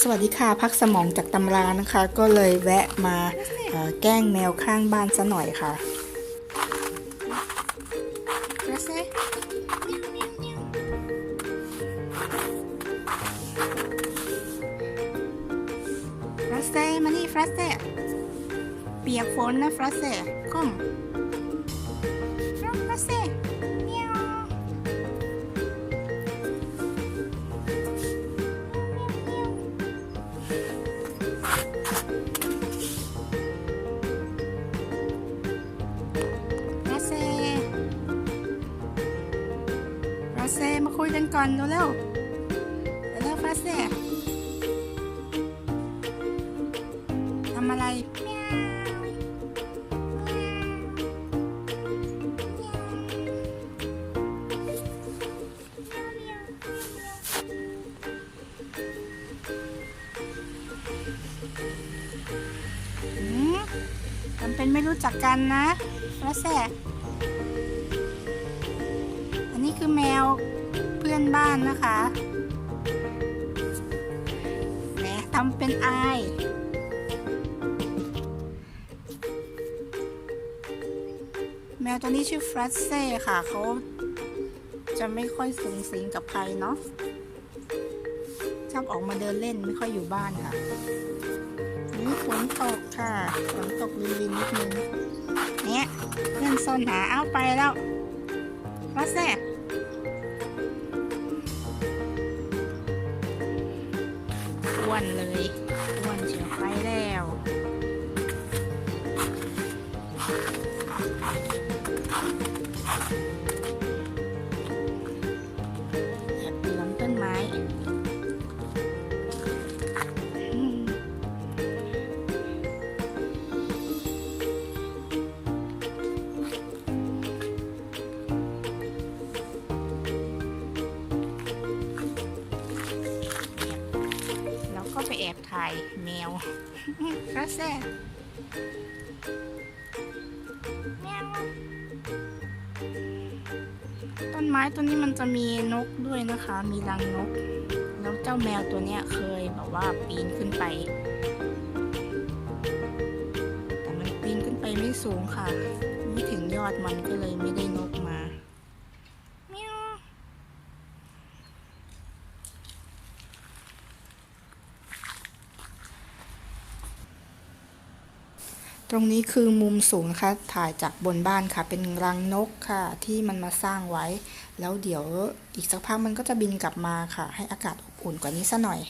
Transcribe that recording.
สวัสดีค่ะ พักสมองจากตำรานะคะ ก็เลยแวะมาเอ่อแกล้งแมวข้างบ้านซะหน่อยค่ะ Frase. Frase มานี่ Frase เปียกฝนนะ Frase ก้ม Frase เมียว ราเซ่ฟราเซมาคุยกันก่อนเร็วๆเร็วฟาเซทำอะไรทำเป็นไม่รู้จักกันนะ แฟราเซ่อันนี้คือแมวเพื่อนบ้านนะคะแหมทำเป็นอายแมวตัวนี้ชื่อฟรัสเซ่ค่ะ เขาจะไม่ค่อยสูงสิงกับใครเนาะชอบออกมาเดินเล่นไม่ค่อยอยู่บ้านค่ะ ฝนตกค่ะ ฝนตกลินๆนิดนึงเนี่ยเพื่อนซนหาเอาไปแล้วฟรัสเซ่อ้วนเลยอ้วนเฉียวไปแล้วแอบปีนต้นไม้ ก็ไปแอบถ่ายแมวฟรัสเซ่แมวต้นไม้ต้นนี้มันจะมีนกด้วยนะคะ มีรังนก แล้วเจ้าแมวตัวเนี้ยเคยแบบว่าปีนขึ้นไป แต่มันปีนขึ้นไปไม่สูงค่ะ ไม่ถึงยอดมันก็เลยไม่ได้นกมาเมียว ต รงนี้คือมุมสูงนะคะถ่ายจากบนบ้านค่ะ เป็นรังนกค่ะ ที่มันมาสร้างไว้ แล้วเดี๋ยวอีกสักพักมันก็จะบินกลับมาค่ะ ให้อากาศอบอุ่นกว่านี้ซะหน่อย